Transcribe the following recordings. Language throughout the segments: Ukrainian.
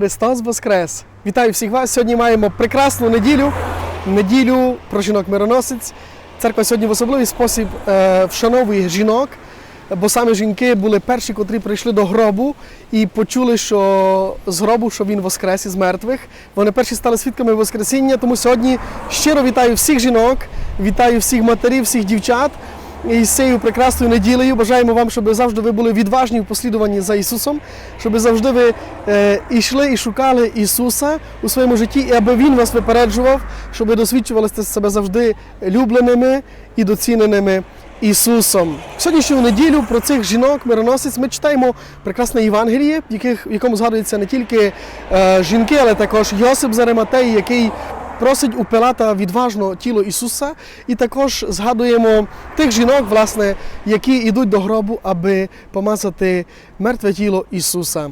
Христос Воскрес! Вітаю всіх вас! Сьогодні маємо прекрасну неділю, неділю про жінок-мироносець. Церква сьогодні в особливий спосіб е, вшановує жінок, бо саме жінки були перші, котрі прийшли до гробу і почули, що з гробу, що він воскрес із мертвих. Вони перші стали свідками Воскресіння. Тому сьогодні щиро вітаю всіх жінок, вітаю всіх матерів, всіх дівчат. І з цією прекрасною неділею бажаємо вам, щоб завжди ви були відважні в послідуванні за Ісусом, щоб завжди ви е, йшли і шукали Ісуса у своєму житті, і аби Він вас випереджував, щоб ви досвідчували себе завжди любленими і доціненими Ісусом. Сьогоднішню неділю про цих жінок мироносець ми читаємо прекрасне Євангеліє, в, яких, якому згадуються не тільки е, жінки, але також Йосип з Ариматеї, який просить у Пилата відважно тіло Ісуса, і також згадуємо тих жінок, власне, які йдуть до гробу, аби помазати мертве тіло Ісуса.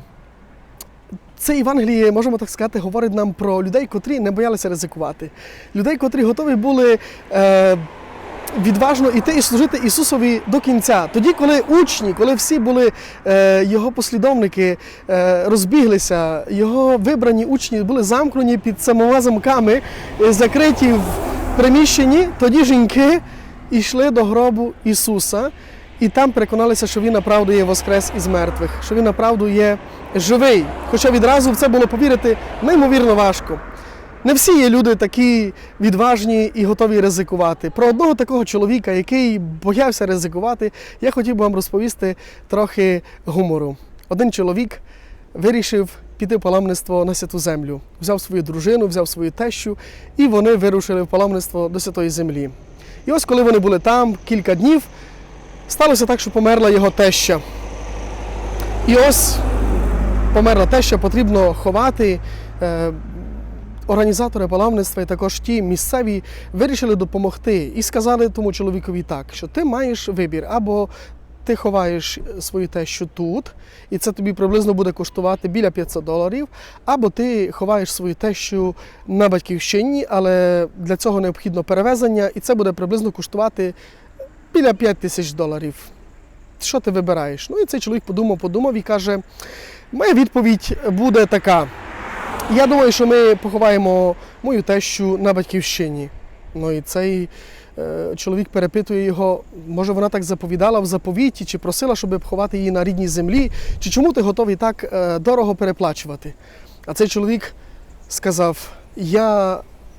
Це Євангеліє, можемо так сказати, говорить нам про людей, котрі не боялися ризикувати. Людей, котрі готові були е, відважно йти і служити Ісусові до кінця. Тоді, коли учні, коли всі були е, його послідовники, е, розбіглися, його вибрані учні були замкнені під самома замками, е, закриті в приміщенні, тоді жінки йшли до гробу Ісуса. І там переконалися, що він направду є воскрес із мертвих, що він направду є живий. Хоча відразу в це було повірити неймовірно важко. Не всі є люди такі відважні і готові ризикувати. Про одного такого чоловіка, який боявся ризикувати, я хотів би вам розповісти трохи гумору. Один чоловік вирішив піти в паломництво на святу землю. Взяв свою дружину, взяв свою тещу, і вони вирушили в паломництво до святої землі. І ось коли вони були там кілька днів, сталося так, що померла його теща. І ось померла теща, потрібно ховати. Е, Організатори паломництва і також ті місцеві вирішили допомогти і сказали тому чоловікові так, що ти маєш вибір або ти ховаєш свою тещу тут, і це тобі приблизно буде коштувати біля 500 доларів, або ти ховаєш свою тещу на батьківщині, але для цього необхідно перевезення, і це буде приблизно коштувати біля 5 тисяч доларів. Що ти вибираєш? Ну і цей чоловік подумав, подумав і каже: моя відповідь буде така. Я думаю, що ми поховаємо мою тещу на батьківщині. Ну і цей е, чоловік перепитує його, може вона так заповідала в заповіті, чи просила, щоб ховати її на рідній землі, чи чому ти готовий так е, дорого переплачувати? А цей чоловік сказав: Я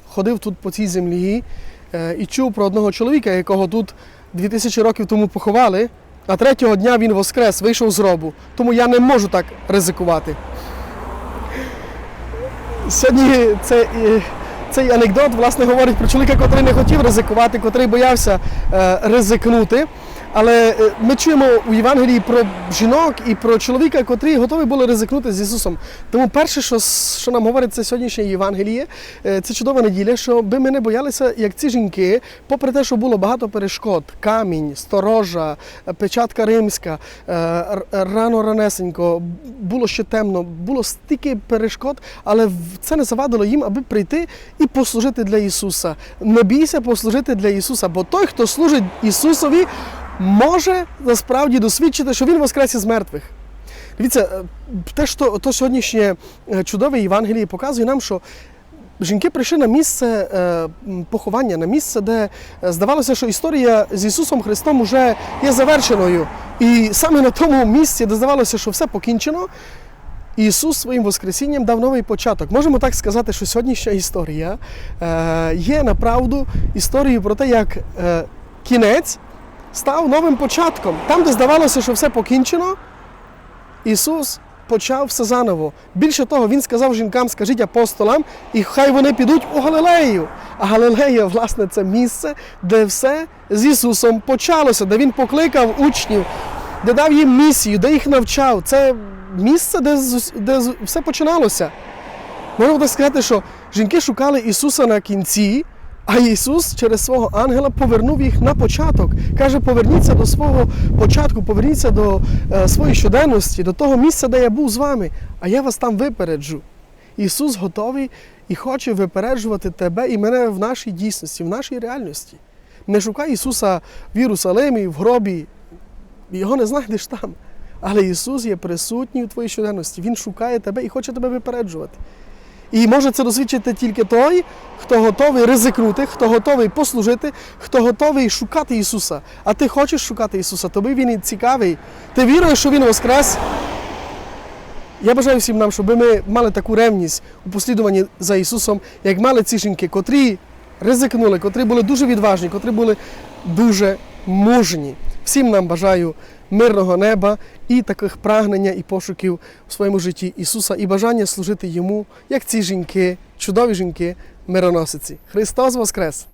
ходив тут по цій землі е, і чув про одного чоловіка, якого тут 2000 років тому поховали, а третього дня він воскрес, вийшов з робу. Тому я не можу так ризикувати. Сьогодні це, цей анекдот власне говорить про чоловіка, котрий не хотів ризикувати, котрий боявся е, ризикнути. Але е, ми чуємо у Євангелії про жінок і про чоловіка, котрі готові були ризикнути з Ісусом. Тому перше, що, що нам говорить це сьогоднішнє Євангеліє, е, це чудова неділя, щоб ми не боялися, як ці жінки, попри те, що було багато перешкод, камінь, сторожа, е, печатка римська, рано ранесенько, було ще темно, було стільки перешкод, але це не завадило їм, аби прийти і послужити для Ісуса. Не бійся послужити для Ісуса, бо той, хто служить Ісусові, може насправді досвідчити, що Він воскрес із мертвих. Дивіться, е, те, що то сьогоднішнє е, чудове Євангеліє показує нам, що жінки прийшли на місце е, поховання, на місце, де здавалося, що історія з Ісусом Христом вже є завершеною. І саме на тому місці, де здавалося, що все покінчено, Ісус своїм Воскресінням дав новий початок. Можемо так сказати, що сьогоднішня історія є направду історією про те, як кінець став новим початком. Там, де здавалося, що все покінчено, Ісус почав все заново. Більше того, Він сказав жінкам, скажіть апостолам, і хай вони підуть у Галилею. А Галилея, власне, це місце, де все з Ісусом почалося, де Він покликав учнів, де дав їм місію, де їх навчав. Це місце, де, де все починалося. Можна так сказати, що жінки шукали Ісуса на кінці, а Ісус через свого ангела повернув їх на початок. Каже, поверніться до свого початку, поверніться до е, своєї щоденності, до того місця, де я був з вами, а я вас там випереджу. Ісус готовий і хоче випереджувати тебе і мене в нашій дійсності, в нашій реальності. Не шукай Ісуса в Єрусалимі, в гробі, його не знайдеш там. Але Ісус є присутній у твоїй щоденності. Він шукає тебе і хоче тебе випереджувати. І може це досвідчити тільки той, хто готовий ризикнути, хто готовий послужити, хто готовий шукати Ісуса. А ти хочеш шукати Ісуса, тобі Він і цікавий. Ти віруєш, що Він воскрес. Я бажаю всім нам, щоб ми мали таку ревність у послідуванні за Ісусом, як мали ці жінки, котрі ризикнули, котрі були дуже відважні, котрі були дуже мужні. Всім нам бажаю мирного неба і таких прагнення і пошуків у своєму житті Ісуса, і бажання служити Йому, як ці жінки, чудові жінки, мироносиці. Христос Воскрес!